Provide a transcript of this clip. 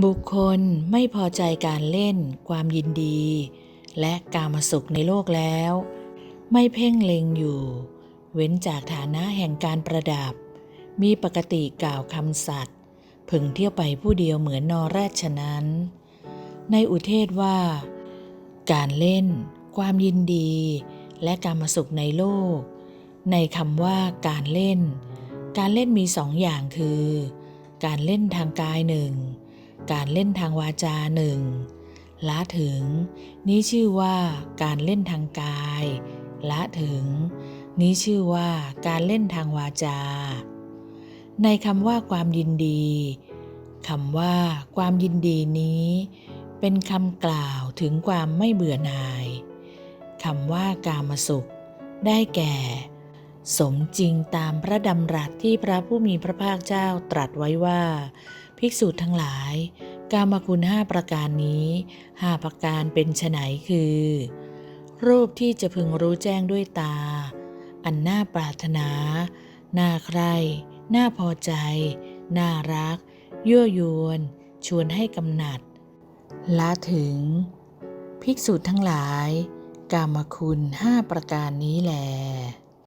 บุคคลไม่พอใจการเล่น ความยินดี และกามสุขในโลกแล้ว ไม่เพ่งเล็งอยู่ เว้นจากฐานะแห่งการประดับ มีปกติกล่าวคำสัตย์พึงเที่ยวไปผู้เดียวเหมือนนอแรดฉะนั้น ในอุเทศว่า การเล่น ความยินดี และการมาสุขในโลก ในคำว่าการเล่น การเล่นมีสองอย่างคือ การเล่นทางกายหนึ่ง การเล่นทางวาจาหนึ่งละถึง นี้ชื่อว่าการเล่นทางกาย ละถึง นี้ชื่อว่าการเล่นทางวาจา ในคำว่าความยินดีคำว่า ความยินดีนี้ เป็นคำกล่าวถึงความไม่เบื่อหน่ายคำว่ากามสุข ได้แก่ สมจริงตามพระดำรัสที่พระผู้มีพระภาคเจ้าตรัสไว้ว่า ภิกษุทั้งหลาย กามคุณห้าประการนี้ห้าประการเป็นไฉนคือ รูปที่จะพึงรู้แจ้งด้วยตา อันน่าปรารถนา น่าใครน่าพอใจ น่ารัก ยั่วยวน ชวนให้กำหนัด ละถึง ภิกษุทั้งหลาย กามคุณห้าประการนี้แหล